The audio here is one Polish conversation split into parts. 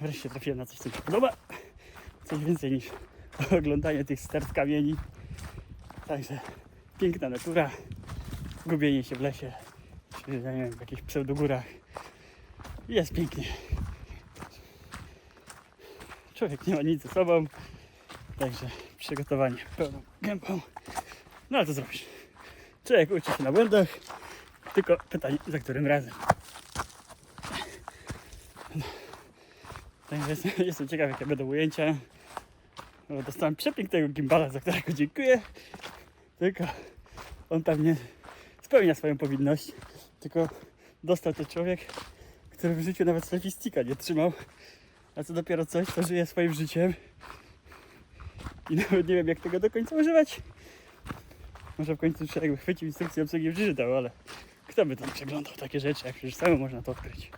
wreszcie trafiłem na coś, co mi się podoba. Coś więcej niż oglądanie tych sterw kamieni. Także piękna natura, gubienie się w lesie, czy nie wiem, w jakichś pseudogórach. Jest pięknie. Człowiek nie ma nic ze sobą, także przygotowanie pełną gębą. No ale co zrobisz? Człowiek uczy się na błędach, tylko pytanie, za którym razem. Także jestem, jestem ciekaw, jakie będą ujęcia. Bo dostałem przepięknego gimbala, za którego dziękuję. Tylko on pewnie spełnia swoją powinność. Tylko dostał to człowiek, który w życiu nawet selfie nie trzymał. A co dopiero coś, co żyje swoim życiem. I nawet nie wiem, jak tego do końca używać. Może w końcu trzeba jakby chwycił instrukcję obsługi przeczytał, ale kto by tam przeglądał takie rzeczy, jak przecież samemu można to odkryć.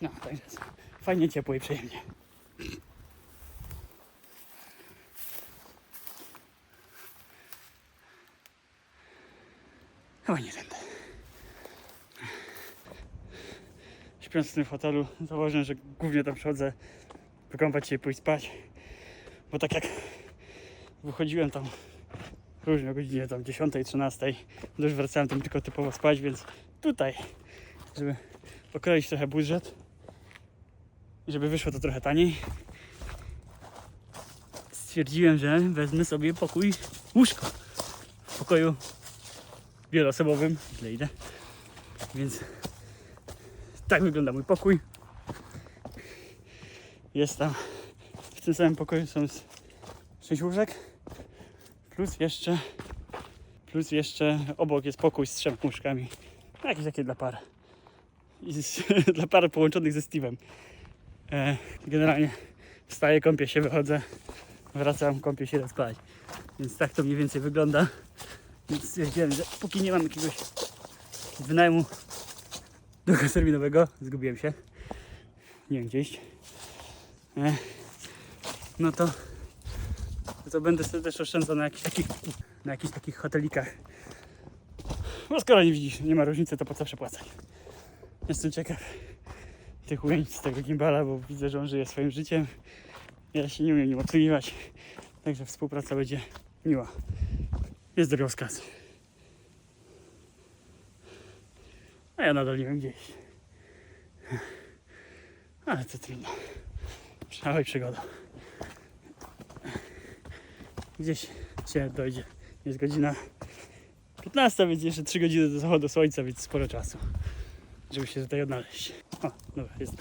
No, także jest fajnie, ciepło i przyjemnie. Chyba nie tędy. Śpiąc w tym hotelu, założę, że głównie tam przychodzę wykąpać się i pójść spać. Bo tak jak wychodziłem tam różnie o godzinie tam 10, 13, to już wracałem tam tylko typowo spać, więc tutaj, żeby okroić trochę budżet żeby wyszło to trochę taniej, stwierdziłem, że wezmę sobie pokój, łóżko w pokoju wieloosobowym, źle idę, więc tak wygląda mój pokój. Jest tam, w tym samym pokoju są 6 łóżek, plus jeszcze, plus jeszcze obok jest pokój z trzema łóżkami, jakieś takie dla par. I z, dla par połączonych ze Steve'em. E, generalnie wstaję, kąpię się, wychodzę, wracam, kąpię się, idę spać. Więc tak to mniej więcej wygląda. Więc stwierdziłem, że póki nie mam jakiegoś wynajmu długoterminowego, zgubiłem się, nie wiem gdzieś, e, no to, to będę sobie też oszczędzał na jakichś takich, na jakichś takich hotelikach. Bo skoro nie widzisz, nie ma różnicy, to po co przepłacać? Jestem ciekaw tych ujęć z tego gimbala, bo widzę, że on żyje swoim życiem. Ja się nie umiem nim obsługiwać, także współpraca będzie miła. Jest drogowskaz. A ja nadal nie wiem gdzieś. Ale to trudno. Przynajmniej przygoda. Gdzieś się dojdzie. Jest godzina 15, więc jeszcze 3 godziny do zachodu słońca, więc sporo czasu, żeby się tutaj odnaleźć. O, dobra, jest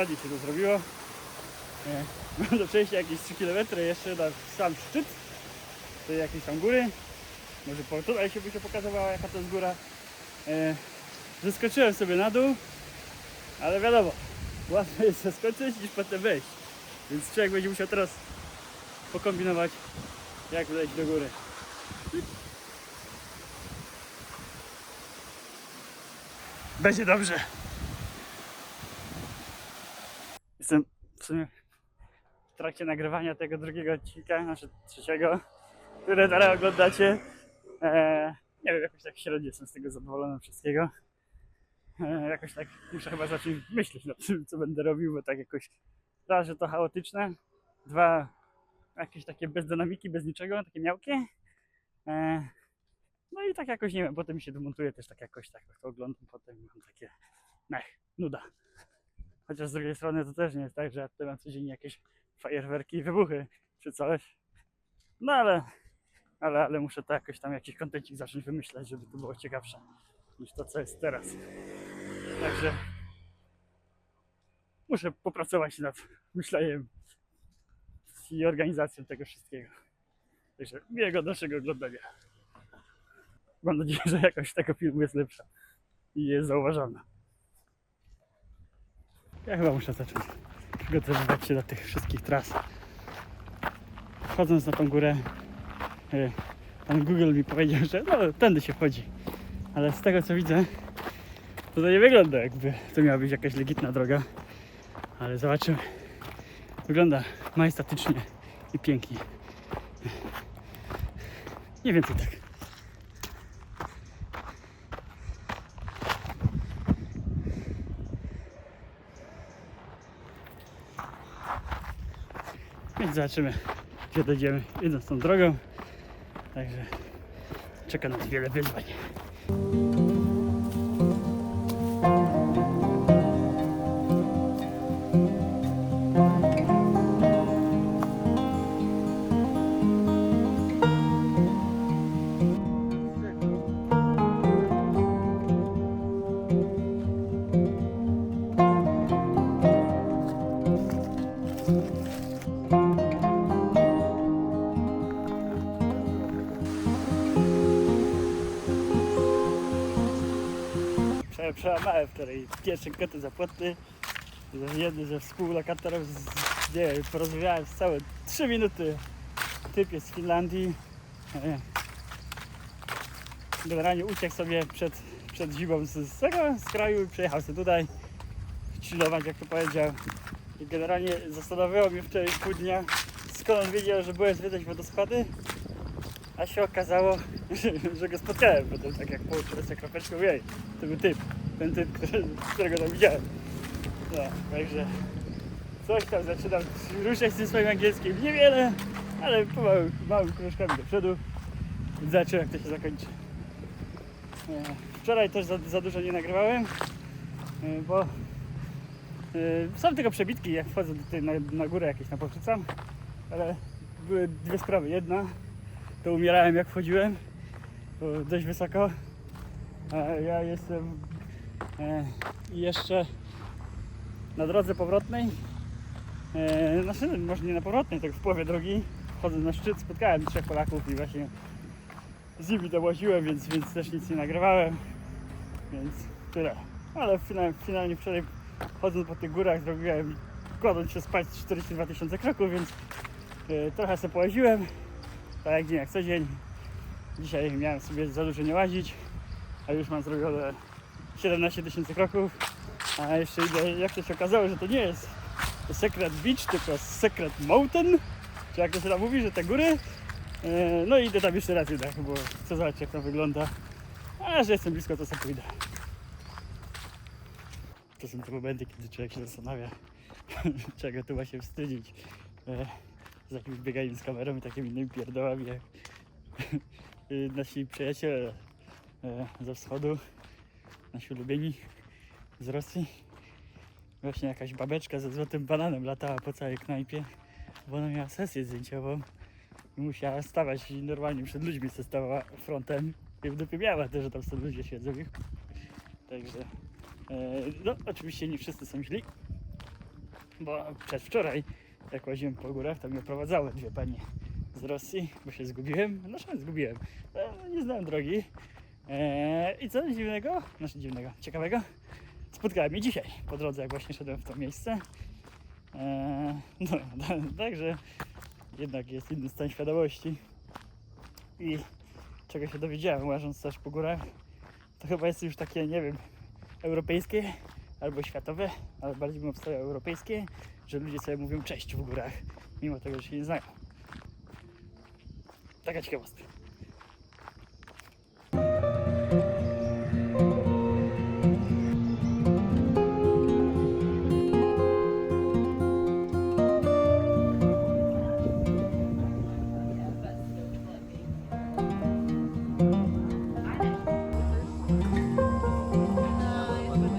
Ładnie się to zrobiło. Mam do przejścia jakieś 3 km jeszcze na sam szczyt tej jakiejś tam góry. Może po tutaj się by się pokazywała jaka to jest góra. E, zeskoczyłem sobie na dół, ale wiadomo, łatwiej jest zeskoczyć niż potem wejść. Więc człowiek będzie musiał teraz pokombinować jak wejść do góry. Będzie dobrze. Jestem w sumie w trakcie nagrywania tego drugiego odcinka, znaczy trzeciego, które teraz oglądacie. Eee, nie wiem, jakoś tak średnio jestem z tego zadowolony wszystkiego. Eee, jakoś tak muszę chyba zacząć myśleć nad tym, co będę robił, bo tak jakoś raz, że to chaotyczne, dwa, jakieś takie bez dynamiki, bez niczego, takie miałkie. Eee, no i tak jakoś, nie wiem, potem się demontuje też tak jakoś, tak to oglądam, potem mam takie, mech, nuda. Chociaż z drugiej strony to też nie jest tak, że ja tutaj mam codziennie jakieś fajerwerki i wybuchy czy coś. No ale ale, ale muszę to jakoś tam jakiś kontencik zacząć wymyślać, żeby to było ciekawsze niż to, co jest teraz. Także muszę popracować nad myśleniem i organizacją tego wszystkiego. Także miłego dalszego oglądania. Mam nadzieję, że jakość tego filmu jest lepsza i jest zauważalna. Ja chyba muszę zacząć przygotowywać się do tych wszystkich tras. Wchodząc na tą górę, e, pan Google mi powiedział, że no, tędy się wchodzi. Ale z tego co widzę, to, to nie wygląda jakby to miała być jakaś legitna droga. Ale zobaczymy. Wygląda majestatycznie i pięknie. Nie więcej tak. Więc zobaczymy, gdzie dojdziemy idąc tą drogą. Także czeka nas wiele wyzwań. Przełamałem wczoraj pierwsze koty zapłatny. Jedny ze współlokatorów, z, nie wiem, porozmawiałem z całe 3 minuty. Typ jest z Finlandii. E, Generalnie uciekł sobie przed, przed zimą z, z tego z kraju i przyjechał sobie tutaj chillować, jak to powiedział. I generalnie zastanawiało mnie wczoraj pół dnia, skąd on wiedział, że byłem zwiedzać wodospady. A się okazało, że, go spotkałem potem, tak jak po przez kropeczką, jej, to był typ, ten typ, którego tam widziałem. No, także coś tam zaczynam ruszać z tym swoim angielskim, niewiele, ale pomału, małymi kroczkami do przodu. Zobaczymy jak to się zakończy. E, Wczoraj też za, za dużo nie nagrywałem, e, bo e, są tylko przebitki, jak wchodzę tej, na, na górę jakieś napowrzucam, ale były dwie sprawy. Jedna, to umierałem jak wchodziłem, dość wysoko, a ja jestem e, jeszcze na drodze powrotnej, e, znaczy może nie na powrotnej, tak w połowie drogi, wchodzę na szczyt, spotkałem trzech Polaków i właśnie z nimi więc, więc też nic nie nagrywałem, więc tyle. Ale finalnie, finalnie wczoraj chodząc po tych górach zrobiłem, kładąc się spać 42 tysiące kroków, więc e, trochę sobie połaziłem, tak jak dzień jak co dzień. Dzisiaj miałem sobie za dużo nie łazić, a już mam zrobione 17 tysięcy kroków. A jeszcze idę, jak to się okazało, że to nie jest Secret Beach, tylko Secret Mountain, czy jak to się tam mówi, że te góry. E, No i idę tam jeszcze raz jednak, bo chcę zobaczyć jak to wygląda. A że jestem blisko, to sobie pójdę. To są te momenty, kiedy człowiek się zastanawia, czego tu ma się wstydzić. Z jakimś bieganiem z kamerą i takimi innymi pierdołami jak y, nasi przyjaciele e, ze wschodu, nasi ulubieni z Rosji. Właśnie jakaś babeczka ze złotym bananem latała po całej knajpie, bo ona miała sesję zdjęciową i musiała stawać i normalnie przed ludźmi se stawała frontem i w dupie miała też, że tam są ludzie siedzą. Także, e, no oczywiście nie wszyscy są źli, bo przedwczoraj jak łaziłem po górach, to mnie prowadzały dwie panie z Rosji, bo się zgubiłem. No szans zgubiłem. E, nie znałem drogi. E, I co dziwnego, znaczy dziwnego, ciekawego, spotkałem je dzisiaj po drodze, jak właśnie szedłem w to miejsce. E, no, także jednak jest inny stan świadomości. I czego się dowiedziałem, łażąc też po górach, to chyba jest już takie, nie wiem, europejskie albo światowe, ale bardziej bym obstawiał europejskie, że ludzie sobie mówią cześć w górach, mimo tego, że się nie znają. Taka ciekawostka.